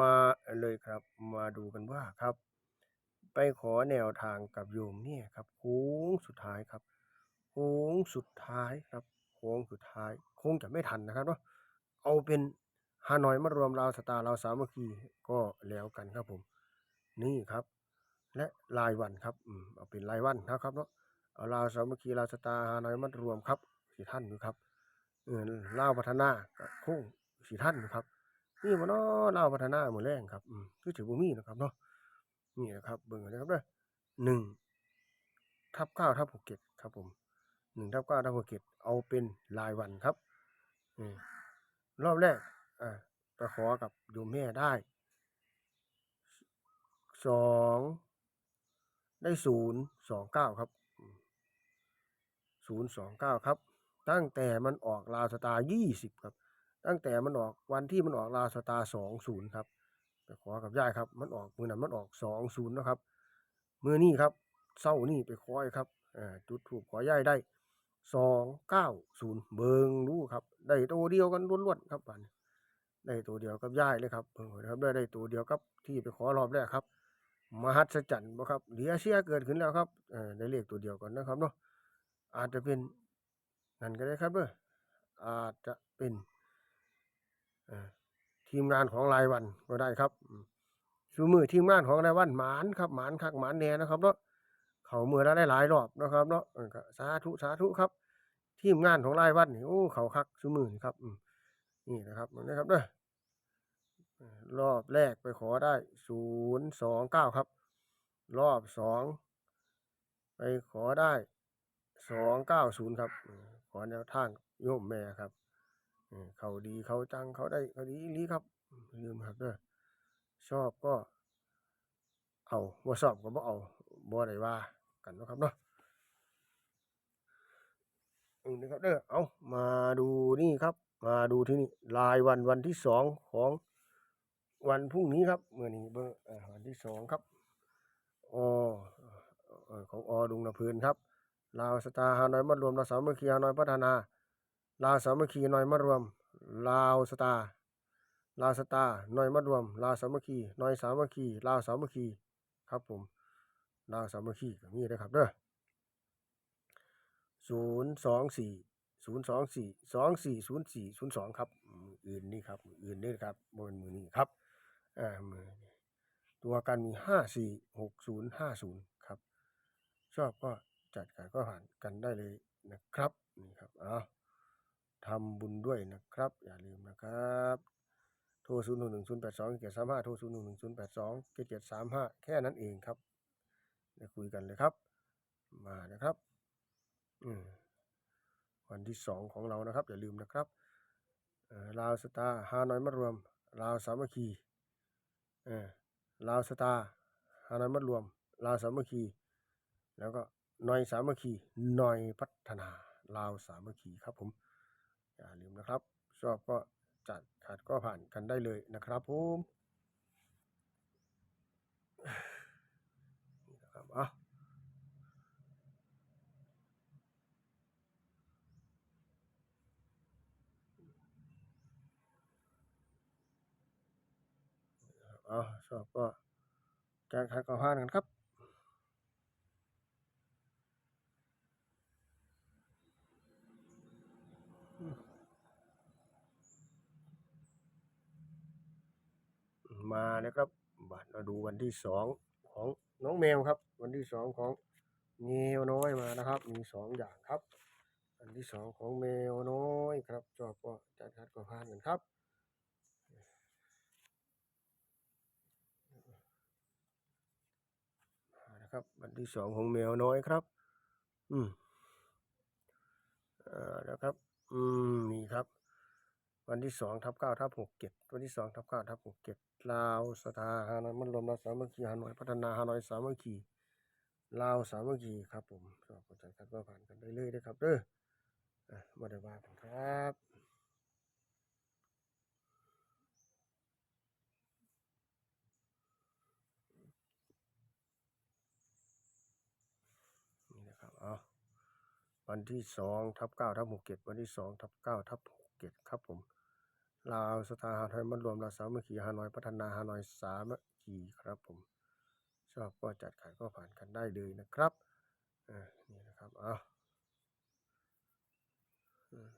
มาเลยครับ มาดูกันว่าครับ ไปขอแนวทางกับโยมเนี่ยครับโค้งสุดท้ายครับโค้งสุดท้ายครับโค้งสุดท้ายคงจะไม่ทันนะครับเนาะเอาเป็นฮานอยมารวมลาสตาร์ลาสามัคคีก็แล้วกันครับผม นี่ครับ และรายวันครับอืมเอาเป็นรายวันนะครับเนาะเอาลาสามัคคีลาสตาร์ฮานอยมารวมครับสี่ท่านอยู่ครับเออเล่าพัฒนากับโค้งสี่ท่านอยู่ครับ นี่มันเนาะลาวพัฒนาหมือแรงครับอืมคือถือบ่มีนะครับเนาะนี่นะครับเบิ่งนะครับเด้อหนึ่งทับเก้าทับหกเจ็ดครับผมหนึ่งทับเก้าทับหกเจ็ดเอาเป็นรายวันครับอืรอบแรกอ่าไปขอกับโยมแม่ได้สองได้ศูนย์สองเก้าครับศูนย์สองเก้าครับ ตั้งแต่มันออกลาวสตาร์ยี่สิบครับ ตั้งแต่มันออกวันที่มันออกลาสตาสองศูนย์ครับไปขอกับย่ายครับ มันออกมือนั้นมันออกสองศูนย์นะครับมือนี้ครับเศร้านี่ไปขออีกครับจุดถูกขอย่ายได้สองเก้าศูนย์เบิงรู้ครับ ได้ตัวเดียวกันล้วนๆครับบันได้ตัวเดียวกับย่ายเลยครับเพิ่งครับได้ได้ตัวเดียวกับที่ไปขอรอบแรกครับ มหัศจรรย์บ่ครับเหลือเชื่อเกิดขึ้นแล้วครับเออได้เลขตัวเดียวก่อนนะครับเนาะอาจจะเป็นนั่นก็ได้ครับเด้ออาจจะเป็น ทีมงานของรายวันก็ได้ครับอืมชูมือทีมงานของรายวันหมานครับหมานคักหมานแน่นะครับเนาะเขามือละได้หลายรอบนะครับเนาะสาธุสาธุครับ ทีมงานของรายวันนี่โอ้เขาคักชูมือนี่ครับนี่นะครับนะครับเด้อเอ่อรอบแรกไปขอได้ศูนย์สองเก้าครับ รอบสองไปขอได้สองเก้าศูนย์ครับ ขอแนวทางโยมแม่ครับ เขาดีเขาจังเขาได้เขาดีอีหลีครับลืมครับเด้อชอบก็ เอาบ่ชอบก็บ่เอาบ่ได้ว่ากันนะครับเนาะอืมนะครับเด้อเอามาดูนี่ครับ มาดูที่นี่รายวันวันที่สองของวันพรุ่งนี้ครับเมื่อนี้เบอร์วันที่สองครับอเอ่อของอดุงนาพื้นครับลาวสตาร์ฮานอยมารวมลาสามัคคีฮานอยพัฒนา ลาวสามัคคีหน่อยมารวม ลาวสตาลาวสตาหน่อยมารวม ลาวสามัคคีหน่อยสามัคคีลาวสามัคคีครับผมลาวสามัคคีก็มีนะครับเด้อศูนย์สองสี่ศูนย์สองสี่สองสี่ศูนย์สี่ศูนย์สองครับอื่นนี่ครับอื่นนี่ครับบนมือนี้ครับอ่ามือตัวกันมีห้าสี่หกศูนย์ห้าศูนย์ครับชอบก็จัดการก็ผ่านกันได้เลยนะครับนี่ครับเอา ทำบุญด้วยนะครับ อย่าลืมนะครับ โทร 0 1 1 0 8 2 7 3 5 โทร 0 1 1 0 8 2 7 7 3 5 แค่นั้นเองครับเดี๋ยวคุยกันเลยครับ มานะครับ อืมวันที่สองของเรานะครับ อย่าลืมนะครับลาวสตาร์ฮานอยมารวมลาวสามัคคีลาวสตาร์ฮานอยมารวมลาวสามัคคี แล้วก็หน่อยสามัคคีหน่อยพัฒนาลาวสามัคคีครับผม อย่าลืมนะครับ ชอบก็จัดขัดก็ผ่านกันได้เลยนะครับผมนี่นะครับอะอะชอบก็จัดขัดก็ผ่านกันครับ มานะครับบัตรมาดูวันที่สองของน้องแมวครับ วันที่สองของแมวน้อยมานะครับ มีสองอย่างครับวันที่สองของแมวน้อยครับจอบก็จัดคัดก็ผ่านกันครับนะครับวันที่สองของแมวน้อยครับ อืมอ่านะครับ อืมนี่ครับ วันที่สองทับเก้าทับหกเจ็ดวันที่สองทับเก้าทับหกเจ็ดลาวสถาฮานอยมันรวมลาวสามัคคีฮานอยพัฒนาฮานอยสามัคคีลาวสามัคคีครับผมสอบกันจัดก็ผ่านกันได้เลยนะครับเด้อมาได้ว่ากันครับนี่นะครับเอาวันที่สองทับเก้าทับหกเจ็ดวันที่สองทับเก้าทับหกเจ็ดครับผม ลาวสถาหาไทยมันรวมเราสามัคคีฮานอยพัฒนาฮานอยสามัคคีครับผมชอบก็จัดขัดก็ผ่านกันได้เลยนะครับอ่านี่นะครับเอาอืม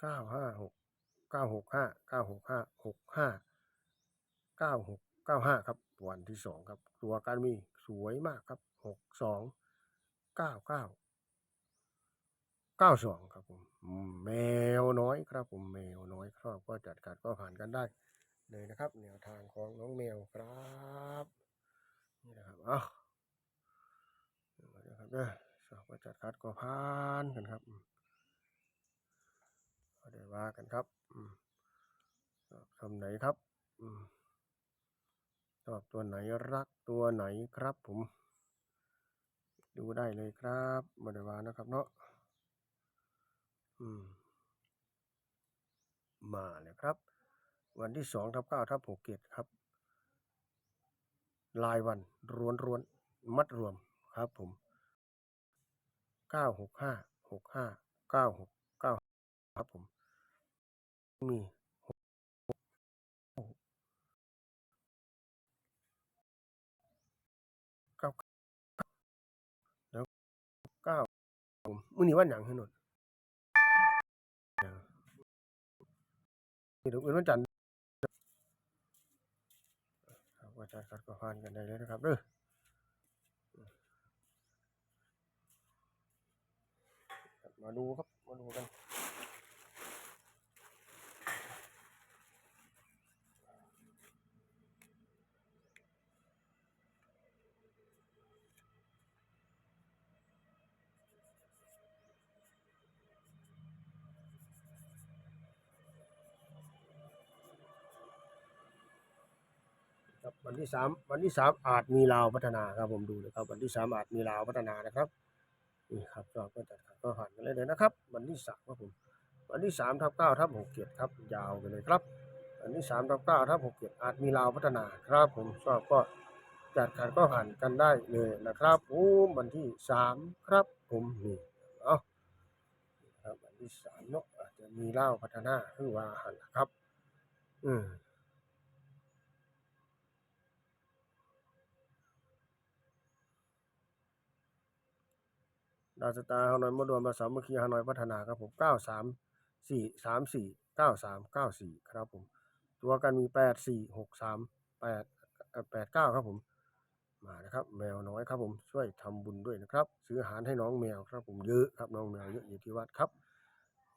เก้าห้าหกเก้าหกห้าเก้าหกห้าหกห้า เก้าหกเก้าห้าครับวันที่สองครับ ตัวการมีสวยมากครับหกสองเก้าเก้าเก้าสองครับผมแมวน้อยครับผมแมวน้อยครับก็จัดการก็ผ่านกันได้เลยนะครับแนวทางของน้องแมวครับนี่นะครับเอ้าเดี๋ยวครับเด้อสอบก็จัดการก็ผ่านกันครับอืมก็ได้ว่ากันครับอืมสอบคำไหนครับ อืม อบตัวไหนรักตัวไหนครับผม ดูได้เลยครับมาได้ว่านะครับเนาะอืม มาเลยครับ วันที่สองทับเก้าทับหกเกตครับรายวันรวนรวนมัดรวมครับผมเก้าหกห้าหกห้าเก้าหกเก้าครับผม มี ก้าผมมื้อนี้วันหยังให้หนดนี่ถึงอื่นวันจันทร์ครับว่าจัดกัดก็ผ่านกันได้เลยนะครับเด้อมาดูครับ มาดูกัน ครับวันที่สามวันที่สามอาจมีลาวพัฒนาครับผมดูเลยครับ วันที่สามอาจมีลาวพัฒนานะครับนี่ครับก็ก็จัดก็ผ่านกันเลยเลยนะครับ วันที่สามครับผมวันที่สามทับเก้าทับหกเจ็ดครับ ยาวไปเลยครับวันที่สามทับเก้าทับหกเจ็ดอาจมีลาวพัฒนาครับผมชอบก็จัดขัดก็ผ่านกันได้เลยนะครับผมวันที่สามครับผมนี่เอาครับวันที่สามเนาะอาจจะมีลาวพัฒนาคือว่าหันนะครับ อืม ดาวสตาร์ฮานอยมารวมมาสามัคคีฮานอยพัฒนาครับผมเก้าสามสี่สามสี่เก้าสามเก้าสี่ครับผม ตัวกันมีแปดสี่หกสามแปดแปดเก้าครับผม มานะครับ แมวน้อยครับผมช่วยทำบุญด้วยนะครับ ซื้ออาหารให้น้องแมวครับผมเยอะครับน้องแมวเยอะอยู่ที่วัดครับ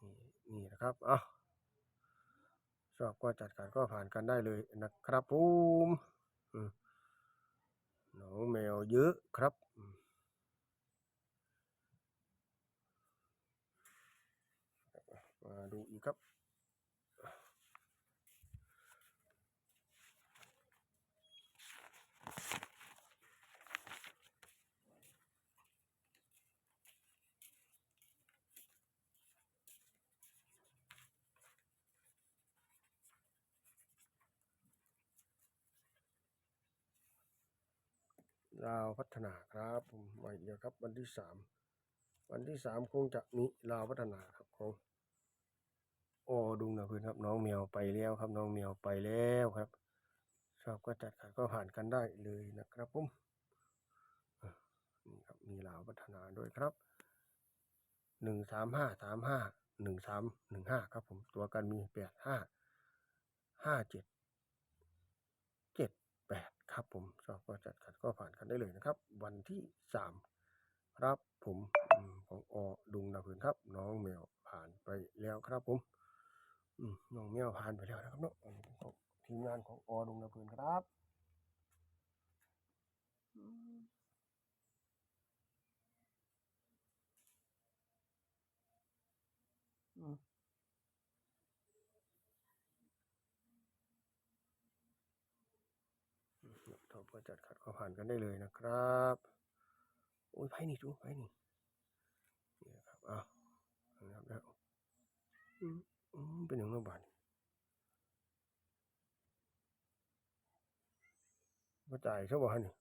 นี่นี่นะครับเอ้าชอบก็จัดการก็ผ่านกันได้เลยนะครับผมน้องแมวเยอะครับอืม มา ดูอีกครับลาวพัฒนาครับผมมาอีกแล้วครับ วันที่สามวันที่สามคงจะมีลาวพัฒนาครับของ โอ้ดุงนะเพื่อนครับ น้องแมวไปแล้วครับ น้องแมวไปแล้วครับ ชอบก็จัดขัดก็ผ่านกันได้เลยนะครับผมนี่ครับมีลาวพัฒนาด้วยครับหนึ่งสามห้าสามห้าหนึ่งสามหนึ่งห้าครับผมตัวกันมีแปดห้าห้าเจ็ดเจ็ดแปดครับผมชอบก็จัดขัดก็ผ่านกันได้เลยนะครับ วันที่สามครับผมของอดุงนาพื้นครับ น้องแมวผ่านไปแล้วครับผม น้องแมวผ่านไปแล้วนะครับเนาะอันนี้เป็นของทีมงานของอดุงนาพื้นครับอืมอืมอืมชอบก็จัดขัดก็ผ่านกันได้เลยนะครับ โอ้ยไพ่นี่จูไพ่นี่นี่นะครับอ้าวนะครับแล้วอืมอืม เป็นอย่างนั้นบาทมาจ่ายเขาบอกฮะนี่